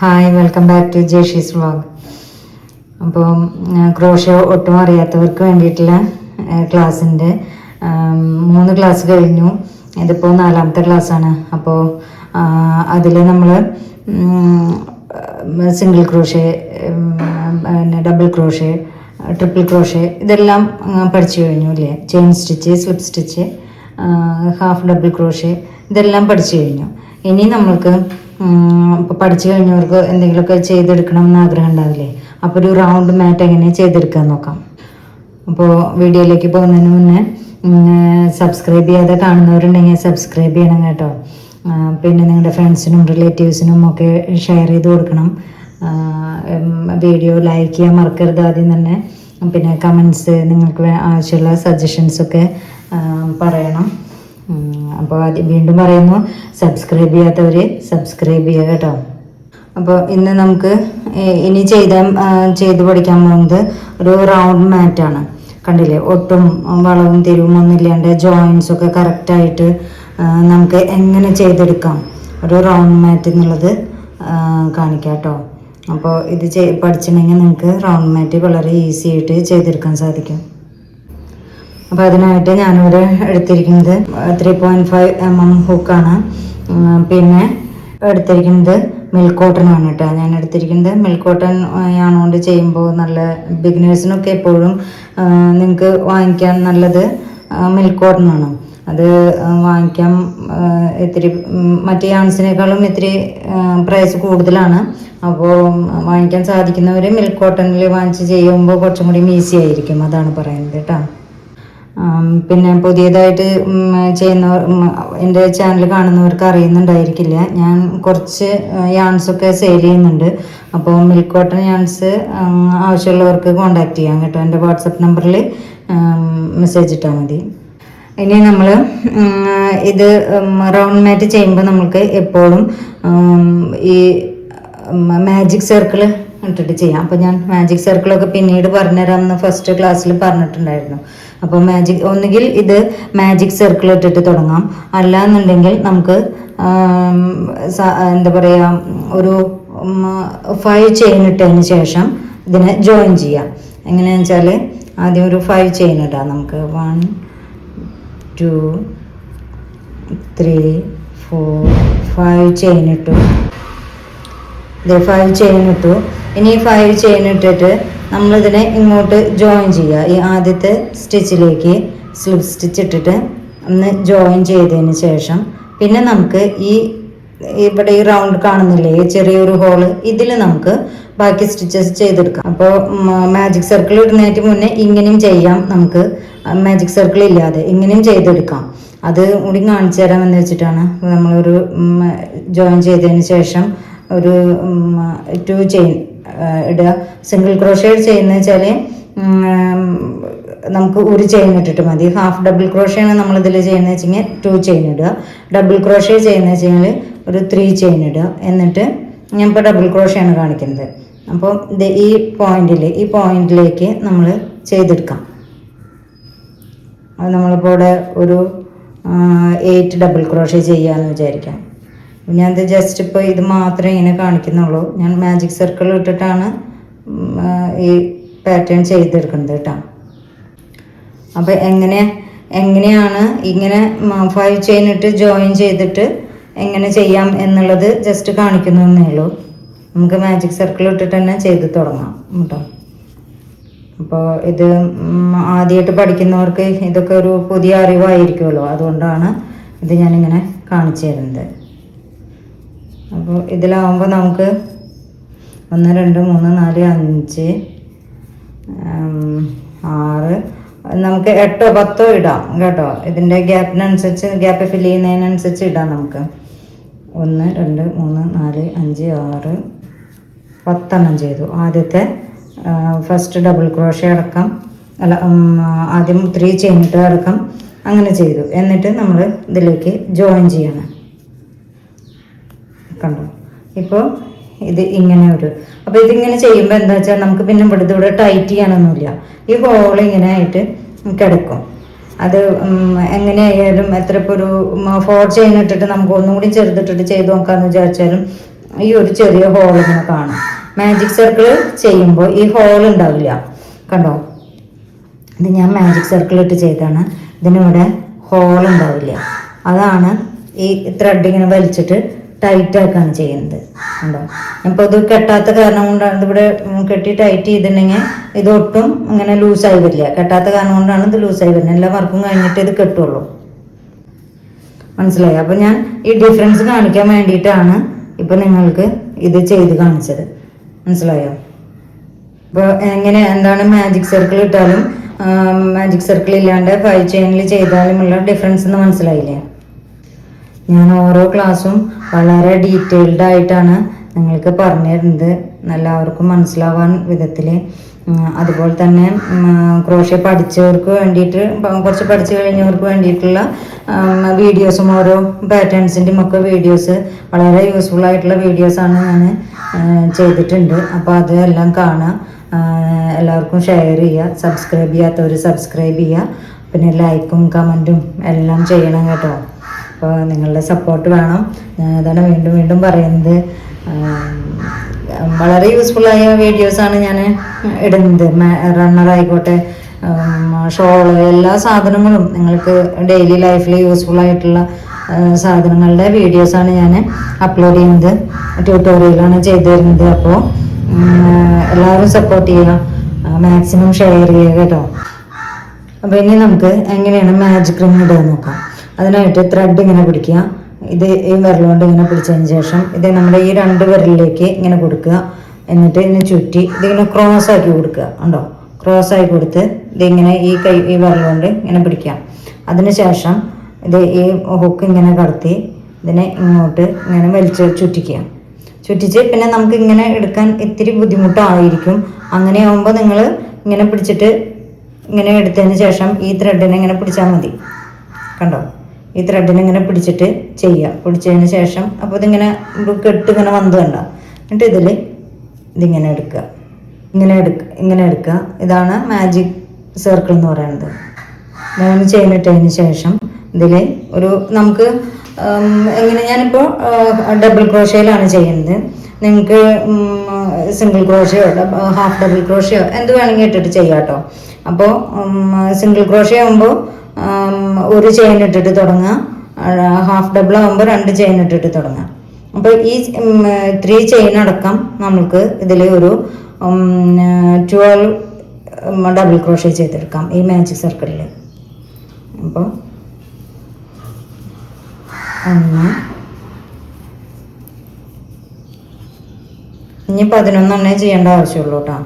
Hi welcome back to Jeshi's vlog അപ്പോൾ crochet ഒട്ടും അറിയാത്തവർക്ക് വേണ്ടിയിട്ടുള്ള ക്ലാസ്സിന്റെ മൂന്ന് ക്ലാസ് കഴിഞ്ഞു. ഇതിപ്പോൾ നാലാമത്തെ ക്ലാസ്സാണ് അപ്പോൾ അതിൽ നമ്മൾ സിംഗിൾ ക്രോഷേ പിന്നെ ഡബിൾ ക്രോഷേ ട്രിപ്പിൾ ക്രോഷേ ഇതെല്ലാം പഠിച്ചു കഴിഞ്ഞു അല്ലേ? Chain stitch slip stitch half double crochet ഇതെല്ലാം പഠിച്ചു കഴിഞ്ഞു. ഇനി നമ്മൾക്ക് പഠിച്ചു കഴിഞ്ഞവർക്ക് എന്തെങ്കിലുമൊക്കെ ചെയ്തെടുക്കണം എന്ന് ആഗ്രഹം ഉണ്ടാവില്ലേ? അപ്പോൾ ഒരു റൗണ്ട് മാറ്റ് എങ്ങനെ ചെയ്തെടുക്കാൻ നോക്കാം. അപ്പോൾ വീഡിയോയിലേക്ക് പോകുന്നതിന് മുന്നേ സബ്സ്ക്രൈബ് ചെയ്യാതെ കാണുന്നവരുണ്ടെങ്കിൽ സബ്സ്ക്രൈബ് ചെയ്യണം കേട്ടോ. പിന്നെ നിങ്ങളുടെ ഫ്രണ്ട്സിനും റിലേറ്റീവ്സിനും ഒക്കെ ഷെയർ ചെയ്ത് കൊടുക്കണം. വീഡിയോ ലൈക്ക് ചെയ്യാൻ മറക്കരുത് ആദ്യം തന്നെ. പിന്നെ കമൻസ് നിങ്ങൾക്ക് ആവശ്യമുള്ള സജഷൻസൊക്കെ പറയണം. അപ്പോൾ അത് വീണ്ടും പറയുന്നു സബ്സ്ക്രൈബ് ചെയ്യാത്തവർ സബ്സ്ക്രൈബ് ചെയ്യുക കേട്ടോ. അപ്പോൾ ഇന്ന് നമുക്ക് ഇനി ചെയ്ത ചെയ്തു പഠിക്കാൻ പോകുന്നത് ഒരു റൗണ്ട് മാറ്റാണ് കണ്ടില്ലേ? ഒട്ടും വളവും തിരിവും ഒന്നും ഇല്ലാണ്ട് ജോയിൻസ് കറക്റ്റായിട്ട് നമുക്ക് എങ്ങനെ ചെയ്തെടുക്കാം? ഒരു റൗണ്ട് മാറ്റ് എന്നുള്ളത് കാണിക്കാം കേട്ടോ. അപ്പോൾ ഇത് പഠിച്ചിട്ടുണ്ടെങ്കിൽ നിങ്ങൾക്ക് റൗണ്ട് മാറ്റ് വളരെ ഈസി ആയിട്ട് ചെയ്തെടുക്കാൻ സാധിക്കും. അപ്പോൾ അതിനായിട്ട് ഞാനിവിടെ എടുത്തിരിക്കുന്നത് three point five M M ഹുക്കാണ് പിന്നെ എടുത്തിരിക്കുന്നത് മിൽക്ക് കോട്ടൺ ആണ് കേട്ടോ. ഞാൻ എടുത്തിരിക്കുന്നത് മിൽക്ക് കോട്ടൺ ആണുകൊണ്ട് ചെയ്യുമ്പോൾ നല്ല ബിഗിനേഴ്സിനൊക്കെ എപ്പോഴും നിങ്ങൾക്ക് വാങ്ങിക്കാൻ നല്ലത് മിൽക്ക് കോട്ടൺ ആണ്. അത് വാങ്ങിക്കാൻ ഇത്തിരി മറ്റ് യാൺസിനേക്കാളും ഇത്തിരി പ്രൈസ് കൂടുതലാണ്. അപ്പോൾ വാങ്ങിക്കാൻ സാധിക്കുന്നവർ മിൽക്ക് കോട്ടണിൽ വാങ്ങിച്ച് ചെയ്യുമ്പോൾ കുറച്ചും കൂടി ഈസി ആയിരിക്കും. അതാണ് പറയുന്നത് കേട്ടോ. പിന്നെ പുതിയതായിട്ട് ചെയ്യുന്ന എന്റെ ചാനൽ കാണുന്നവർക്ക് അറിയുന്നുണ്ടായിരിക്കില്ല. ഞാൻ കുറച്ച് യാൺസൊക്കെ സെയിൽ ചെയ്യുന്നുണ്ട്. അപ്പോൾ മിൽക്ക് കോട്ടൺ യാൺസ് ആവശ്യമുള്ളവർക്ക് കോൺടാക്ട് ചെയ്യാം കേട്ടോ. എന്റെ വാട്സപ്പ് നമ്പറിൽ മെസ്സേജ് ഇട്ടാൽ മതി. ഇനി നമ്മൾ ഇത് റൗണ്ട് മാറ്റ് ചെയ്യുമ്പോൾ നമുക്ക് എപ്പോഴും ഈ മാജിക് സർക്കിൾ ഇട്ടിട്ട് ചെയ്യാം. അപ്പോൾ ഞാൻ മാജിക് സർക്കിളൊക്കെ പിന്നീട് പറഞ്ഞുതരാമെന്ന് ഫസ്റ്റ് ക്ലാസ്സിൽ പറഞ്ഞിട്ടുണ്ടായിരുന്നു. അപ്പോൾ മാജിക് ഒന്നുകിൽ ഇത് മാജിക് സർക്കിൾ ഇട്ടിട്ട് തുടങ്ങാം. അല്ല എന്നുണ്ടെങ്കിൽ നമുക്ക് എന്താ പറയുക ഒരു ഫൈവ് ചെയിൻ ഇട്ടതിന് ശേഷം ഇതിനെ ജോയിൻ ചെയ്യാം. എങ്ങനെയാണെന്ന് വെച്ചാൽ ആദ്യം ഒരു ഫൈവ് ചെയിൻ ഇടാം. നമുക്ക് one two three four five chain ഇട്ടു. ഇത് ഫൈവ് ചെയിൻ ഇട്ടു. ഇനി ഫൈവ് ചെയിൻ ഇട്ടിട്ട് നമ്മളിതിനെ ഇങ്ങോട്ട് ജോയിൻ ചെയ്യുക. ഈ ആദ്യത്തെ സ്റ്റിച്ചിലേക്ക് സ്ലിപ്പ് സ്റ്റിച്ച് ഇട്ടിട്ട് ഒന്ന് ജോയിൻ ചെയ്തതിന് ശേഷം പിന്നെ നമുക്ക് ഈ ഇവിടെ ഈ റൗണ്ട് കാണുന്നില്ലേ ചെറിയൊരു ഹോൾ ഇതിൽ നമുക്ക് ബാക്കി സ്റ്റിച്ചസ് ചെയ്തെടുക്കാം. അപ്പോൾ മാജിക് സർക്കിൾ ഇടുന്നതിന് മുന്നേ ഇങ്ങനെയും ചെയ്യാം. നമുക്ക് മാജിക് സർക്കിൾ ഇല്ലാതെ ഇങ്ങനെയും ചെയ്തെടുക്കാം. അത് കൂടി കാണിച്ചു തരാമെന്ന് വെച്ചിട്ടാണ് നമ്മളൊരു ജോയിൻ ചെയ്തതിന് ശേഷം ഒരു ടു ചെയിൻ ഇടുക. സിംഗിൾ ക്രോഷേഡ് ചെയ്യുന്ന വെച്ചാൽ നമുക്ക് ഒരു ചെയിൻ ഇട്ടിട്ട് മതി. ഹാഫ് ഡബിൾ ക്രോഷയാണ് നമ്മളിതിൽ ചെയ്യുന്നത് കഴിഞ്ഞാൽ ടു ചെയിൻ ഇടുക. ഡബിൾ ക്രോഷേ ചെയ്യുന്നത് വെച്ചാൽ ഒരു ത്രീ ചെയിൻ ഇടുക. എന്നിട്ട് ഞാൻ ഇപ്പോൾ ഡബിൾ ക്രോഷയാണ് കാണിക്കുന്നത്. അപ്പോൾ ഇത് ഈ പോയിന്റിൽ ഈ പോയിന്റിലേക്ക് നമ്മൾ ചെയ്തെടുക്കാം. അത് നമ്മളിപ്പോൾ ഇവിടെ ഒരു എയ്റ്റ് ഡബിൾ ക്രോഷേ ചെയ്യാന്ന് വിചാരിക്കാം. ഞാനത് ജസ്റ്റ് ഇപ്പോൾ ഇത് മാത്രമേ ഇങ്ങനെ കാണിക്കുന്നുള്ളൂ. ഞാൻ മാജിക് സർക്കിൾ ഇട്ടിട്ടാണ് ഈ പാറ്റേൺ ചെയ്തെടുക്കുന്നത് കേട്ടോ. അപ്പോൾ എങ്ങനെ എങ്ങനെയാണ് ഇങ്ങനെ ഫൈവ് ചെയിൻ ഇട്ട് ജോയിൻ ചെയ്തിട്ട് എങ്ങനെ ചെയ്യാം എന്നുള്ളത് ജസ്റ്റ് കാണിക്കുന്നതേ ഉള്ളൂ. നമുക്ക് മാജിക് സർക്കിൾ ഇട്ടിട്ട് തന്നെ ചെയ്ത് തുടങ്ങാം കേട്ടോ. അപ്പോൾ ഇത് ആദ്യമായിട്ട് പഠിക്കുന്നവർക്ക് ഇതൊക്കെ ഒരു പുതിയ അറിവായിരിക്കുമല്ലോ. അതുകൊണ്ടാണ് ഇത് ഞാനിങ്ങനെ കാണിച്ചു തരുന്നത്. അപ്പോൾ ഇതിലാവുമ്പോൾ നമുക്ക് ഒന്ന് രണ്ട് മൂന്ന് നാല് അഞ്ച് ആറ് നമുക്ക് എട്ടോ പത്തോ ഇടാം കേട്ടോ. ഇതിന്റെ ഗ്യാപ്പിനനുസരിച്ച് ഗ്യാപ്പ് ഫില്ല് ചെയ്യുന്നതിനനുസരിച്ച് ഇടാം നമുക്ക്. ഒന്ന് രണ്ട് മൂന്ന് നാല് അഞ്ച് ആറ് പത്തെണ്ണം ചെയ്തു. ആദ്യത്തെ ഫസ്റ്റ് ഡബിൾ ക്രോഷ അടക്കം അല്ല ആദ്യം ത്രീ ചെയിനിട്ട് അടക്കം അങ്ങനെ ചെയ്തു. എന്നിട്ട് നമ്മൾ ഇതിലേക്ക് ജോയിൻ ചെയ്യണം. കണ്ടോ. ഇപ്പോൾ ഇത് ഇങ്ങനെ ഒരു അപ്പോൾ ഇതിങ്ങനെ ചെയ്യുമ്പോൾ എന്താ വെച്ചാൽ നമുക്ക് പിന്നെ ഇവിടുത്തെ ഇവിടെ ടൈറ്റ് ചെയ്യാനൊന്നുമില്ല. ഈ ഹോൾ ഇങ്ങനെ ആയിട്ട് കിടക്കും. അത് എങ്ങനെയായാലും എത്ര ഇപ്പോൾ ഒരു ഫോർ ചെയിൻ ഇട്ടിട്ട് നമുക്ക് ഒന്നും കൂടി ചെറുതിട്ടിട്ട് ചെയ്ത് നോക്കാമെന്ന് വിചാരിച്ചാലും ഈ ഒരു ചെറിയ ഹോൾ ഇങ്ങനെ കാണും. മാജിക് സർക്കിൾ ചെയ്യുമ്പോൾ ഈ ഹോൾ ഉണ്ടാവില്ല. കണ്ടോ? ഇത് ഞാൻ മാജിക് സർക്കിൾ ഇട്ട് ചെയ്താണ് ഇതിനിവിടെ ഹോൾ ഉണ്ടാവില്ല. അതാണ് ഈ ത്രെഡ് ഇങ്ങനെ വലിച്ചിട്ട് ടൈറ്റ് ആക്കാണ് ചെയ്യുന്നത്. ഉണ്ടോ? അപ്പോൾ ഇത് കെട്ടാത്ത കാരണം കൊണ്ടാണ് ഇവിടെ കെട്ടി ടൈറ്റ് ചെയ്തിട്ടുണ്ടെങ്കിൽ ഇത് ഒട്ടും അങ്ങനെ ലൂസായി വരില്ല. കെട്ടാത്ത കാരണം കൊണ്ടാണ് ഇത് ലൂസായി വരുന്നത്. എല്ലാ വർക്കും കഴിഞ്ഞിട്ട് ഇത് കെട്ടുള്ളൂ. മനസ്സിലായി? അപ്പം ഞാൻ ഈ ഡിഫറൻസ് കാണിക്കാൻ വേണ്ടിയിട്ടാണ് ഇപ്പം നിങ്ങൾക്ക് ഇത് ചെയ്ത് കാണിച്ചത്. മനസ്സിലായോ? ഇപ്പോൾ എങ്ങനെ എന്താണ് മാജിക് സർക്കിൾ ഇട്ടാലും മാജിക് സർക്കിൾ ഇല്ലാണ്ട് ഫൈവ് ചെയിനിൽ ചെയ്താലുമുള്ള ഡിഫറൻസ് എന്ന് മനസ്സിലായില്ലേ? ഞാൻ ഓരോ ക്ലാസ്സും വളരെ ഡീറ്റെയിൽഡ് ആയിട്ടാണ് നിങ്ങൾക്ക് പറഞ്ഞു തരുന്നത്. എല്ലാവർക്കും മനസ്സിലാവാൻ വിധത്തിൽ അതുപോലെ തന്നെ ക്രോഷ്യ പഠിച്ചവർക്ക് വേണ്ടിയിട്ട് കുറച്ച് പഠിച്ചു കഴിഞ്ഞവർക്ക് വേണ്ടിയിട്ടുള്ള വീഡിയോസും ഓരോ പാറ്റേൺസിന്റെയും ഒക്കെ വീഡിയോസ് വളരെ യൂസ്ഫുൾ ആയിട്ടുള്ള വീഡിയോസാണ് ഞാൻ ചെയ്തിട്ടുണ്ട്. അപ്പോൾ അതെല്ലാം കാണുക എല്ലാവർക്കും ഷെയർ ചെയ്യുക. സബ്സ്ക്രൈബ് ചെയ്യാത്തവർ സബ്സ്ക്രൈബ് ചെയ്യുക. പിന്നെ ലൈക്കും കമന്റും എല്ലാം ചെയ്യണം കേട്ടോ. അപ്പോൾ നിങ്ങളുടെ സപ്പോർട്ട് വേണം. ഞാൻ അതാണ് വീണ്ടും വീണ്ടും പറയുന്നത്. വളരെ യൂസ്ഫുള്ളായ വീഡിയോസാണ് ഞാൻ ഇടുന്നത്. റണ്ണർ ആയിക്കോട്ടെ ഷോൾ എല്ലാ സാധനങ്ങളും നിങ്ങൾക്ക് ഡെയിലി ലൈഫിൽ യൂസ്ഫുൾ ആയിട്ടുള്ള സാധനങ്ങളുടെ സാധനങ്ങളുടെ വീഡിയോസാണ് ഞാൻ അപ്ലോഡ് ചെയ്യുന്നത്. ട്യൂട്ടോറിയലാണ് ചെയ്തു തരുന്നത്. അപ്പോൾ എല്ലാവരും സപ്പോർട്ട് ചെയ്യുക. മാക്സിമം ഷെയർ ചെയ്യുക കേട്ടോ. അപ്പോൾ ഇനി നമുക്ക് എങ്ങനെയാണ് മാജിക് റിംഗ് ഇടുക നോക്കാം. അതിനായിട്ട് ത്രെഡ് ഇങ്ങനെ പിടിക്കുക. ഇത് ഈ വിരലുകൊണ്ട് ഇങ്ങനെ പിടിച്ചതിന് ശേഷം ഇത് നമ്മുടെ ഈ രണ്ട് വിരലിലേക്ക് ഇങ്ങനെ കൊടുക്കുക. എന്നിട്ട് ഇതിനെ ചുറ്റി ഇതിങ്ങനെ ക്രോസ് ആക്കി കൊടുക്കുക. ഉണ്ടോ ക്രോസ് ആക്കി കൊടുത്ത് ഇതിങ്ങനെ ഈ കൈ ഈ വിരലുകൊണ്ട് ഇങ്ങനെ പിടിക്കാം അതിന് ശേഷം ഇത് ഈ ഹുക്ക് ഇങ്ങനെ കടത്തി ഇതിനെ ഇങ്ങോട്ട് ഇങ്ങനെ വലിച്ച് ചുറ്റിക്കുക. ചുറ്റിച്ച് പിന്നെ നമുക്ക് ഇങ്ങനെ എടുക്കാൻ ഇത്തിരി ബുദ്ധിമുട്ടായിരിക്കും. അങ്ങനെ ആകുമ്പോൾ നിങ്ങൾ ഇങ്ങനെ പിടിച്ചിട്ട് ഇങ്ങനെ എടുത്തതിന് ശേഷം ഈ ത്രെഡിനെ ഇങ്ങനെ പിടിച്ചാൽ മതി. കണ്ടോ? ഈ ത്രെഡിനെ ഇങ്ങനെ പിടിച്ചിട്ട് ചെയ്യുക പിടിച്ചതിന് ശേഷം അപ്പോൾ ഇതിങ്ങനെ കെട്ട് ഇങ്ങനെ വന്ന് കണ്ടോ? എന്നിട്ട് ഇതിൽ ഇതിങ്ങനെ എടുക്കുക. ഇങ്ങനെ എടുക്കുക ഇങ്ങനെ എടുക്കുക. ഇതാണ് മാജിക് സർക്കിൾ എന്ന് പറയുന്നത്. മൂന്ന് ചെയിൻ ശേഷം ഇതിൽ ഒരു നമുക്ക് എങ്ങനെ ഞാനിപ്പോൾ ഡബിൾ ക്രോഷയിലാണ് ചെയ്യുന്നത്. നിങ്ങൾക്ക് സിംഗിൾ ക്രോഷയോ ഹാഫ് ഡബിൾ ക്രോഷയോ എന്ത് വേണമെങ്കിൽ ഇട്ടിട്ട് ചെയ്യാം കേട്ടോ അപ്പോൾ സിംഗിൾ ക്രോഷയോ ആകുമ്പോൾ ഒരു ചെയിൻ ഇട്ടിട്ട് തുടങ്ങുക. ഹാഫ് ഡബിൾ ആകുമ്പോൾ രണ്ട് ചെയിൻ ഇട്ടിട്ട് തുടങ്ങുക. അപ്പോൾ ഈ ത്രീ ചെയിൻ അടക്കം നമുക്ക് ഇതിൽ ഒരു ട്വൽവ് ഡബിൾ ക്രോഷേ ചെയ്തെടുക്കാം ഈ മാജിക് സർക്കിളിൽ അപ്പോൾ ഒന്ന്. ഇനി പതിനൊന്നെണ്ണേ ചെയ്യേണ്ട ആവശ്യമുള്ളൂ കേട്ടോ